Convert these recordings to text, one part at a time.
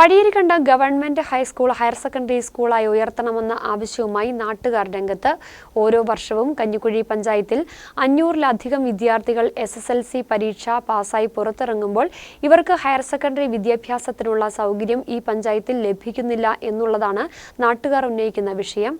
പടിയേരിക്കണ്ട government high school higher secondary സ്കൂളായി ഉയർത്തണമെന്ന ആവശ്യവുമായി നാട്ടുകാർ രംഗത്ത് ഓരോ വർഷവും കഞ്ഞിക്കുഴി പഞ്ചായത്തിൽ അഞ്ഞൂറിലധികം വിദ്യാർത്ഥികൾ എസ് എസ് എൽ സി പരീക്ഷ പാസ്സായി പുറത്തിറങ്ങുമ്പോൾ ഇവർക്ക് ഹയർ സെക്കൻഡറി വിദ്യാഭ്യാസത്തിനുള്ള സൗകര്യം ഈ പഞ്ചായത്തിൽ ലഭിക്കുന്നില്ല എന്നുള്ളതാണ് നാട്ടുകാർ ഉന്നയിക്കുന്ന വിഷയം.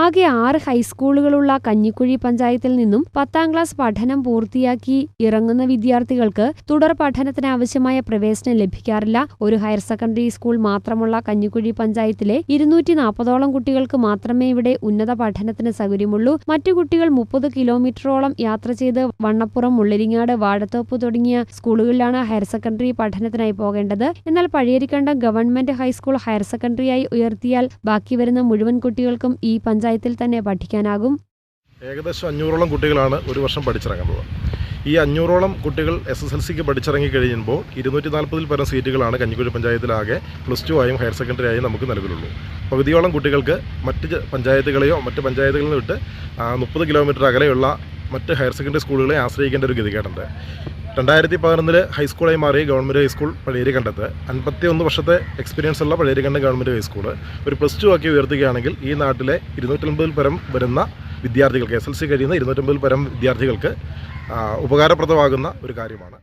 ആകെ ആറ് ഹൈസ്കൂളുകളുള്ള കഞ്ഞിക്കുഴി പഞ്ചായത്തിൽ നിന്നും പത്താം ക്ലാസ് പഠനം പൂർത്തിയാക്കി ഇറങ്ങുന്ന വിദ്യാർത്ഥികൾക്ക് തുടർ പഠനത്തിന് ആവശ്യമായ പ്രവേശനം ലഭിക്കാറില്ല. ഒരു ഹയർ സെക്കൻഡറി സ്കൂൾ മാത്രമുള്ള കഞ്ഞിക്കുഴി പഞ്ചായത്തിലെ ഇരുന്നൂറ്റി നാൽപ്പതോളം കുട്ടികൾക്ക് മാത്രമേ ഇവിടെ ഉന്നത പഠനത്തിന് സൗകര്യമുള്ളൂ. മറ്റു കുട്ടികൾ മുപ്പത് കിലോമീറ്ററോളം യാത്ര ചെയ്ത് വണ്ണപ്പുറം മുള്ളരിങ്ങാട് വാഴത്തോപ്പ് തുടങ്ങിയ സ്കൂളുകളിലാണ് ഹയർ സെക്കൻഡറി പഠനത്തിനായി പോകേണ്ടത്. എന്നാൽ പഴയരിക്കണ്ട ഗവൺമെന്റ് ഹൈസ്കൂൾ ഹയർ സെക്കൻഡറിയായി ഉയർത്തിയാൽ ബാക്കി വരുന്ന മുഴുവൻ കുട്ടികൾക്കും ഈ പഞ്ചായത്തിൽ തന്നെ പഠിക്കാനാകും. ഏകദേശം അഞ്ഞൂറോളം കുട്ടികളാണ് ഒരു വർഷം പഠിച്ചിറങ്ങുന്നത് ഈ അഞ്ഞൂറോളം കുട്ടികൾ എസ് എസ് എൽ സിക്ക് പഠിച്ചിറങ്ങി കഴിയുമ്പോൾ ഇരുന്നൂറ്റി നാൽപ്പതിൽ പരം സീറ്റുകളാണ് കഞ്ഞിക്കുഴി പഞ്ചായത്തിലാകെ പ്ലസ് ടു ആയും ഹയർ സെക്കൻഡറി ആയും നമുക്ക് നിലവിലുള്ളൂ പകുതിയോളം കുട്ടികൾക്ക് മറ്റ് പഞ്ചായത്തുകളെയോ മറ്റ് പഞ്ചായത്തുകളിൽ നിന്ന് വിട്ട് മുപ്പത് കിലോമീറ്റർ അകലെയുള്ള മറ്റ് ഹയർ സെക്കൻഡറി സ്കൂളുകളെ ആശ്രയിക്കേണ്ട ഒരു ഗതികേടുണ്ട്. രണ്ടായിരത്തി പതിനൊന്നിൽ ഹൈസ്കൂളായി മാറി ഗവൺമെന്റ് ഹൈസ്കൂൾ പഴയരിക്കണ്ടത്ത് അൻപത്തി ഒന്ന് വർഷത്തെ എക്സ്പീരിയൻസ് ഉള്ള പഴയരിക്കണ്ടം ഗവൺമെന്റ് ഹൈസ്കൂൾ ഒരു പ്ലസ് ടു ആക്കി ഉയർത്തുകയാണെങ്കിൽ ഈ നാട്ടിലെ ഇരുന്നൂറ്റമ്പതിൽ പരം വരുന്ന വിദ്യാർത്ഥികൾക്ക് എസ് എൽ സി കഴിയുന്ന ഇരുന്നൂറ്റമ്പതിൽ പരം വിദ്യാർത്ഥികൾക്ക് ഉപകാരപ്രദമാകുന്ന ഒരു കാര്യമാണ്.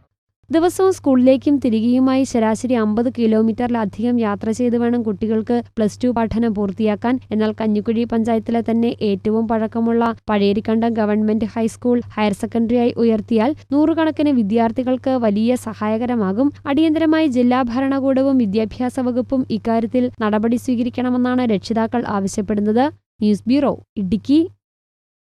ദിവസവും സ്കൂളിലേക്കും തിരികെയുമായി ശരാശരി അമ്പത് കിലോമീറ്ററിലധികം യാത്ര ചെയ്ത് വേണം കുട്ടികൾക്ക് പ്ലസ് ടു പഠനം പൂർത്തിയാക്കാൻ. എന്നാൽ കഞ്ഞിക്കുഴി പഞ്ചായത്തിലെ തന്നെ ഏറ്റവും പഴക്കമുള്ള Pazhayarikkandam government high school higher സെക്കൻഡറിയായി ഉയർത്തിയാൽ നൂറുകണക്കിന് വിദ്യാർത്ഥികൾക്ക് വലിയ സഹായകരമാകും. അടിയന്തരമായി ജില്ലാ ഭരണകൂടവും വിദ്യാഭ്യാസ വകുപ്പും ഇക്കാര്യത്തിൽ നടപടി സ്വീകരിക്കണമെന്നാണ് രക്ഷിതാക്കൾ ആവശ്യപ്പെടുന്നത്. News bureau Idukki.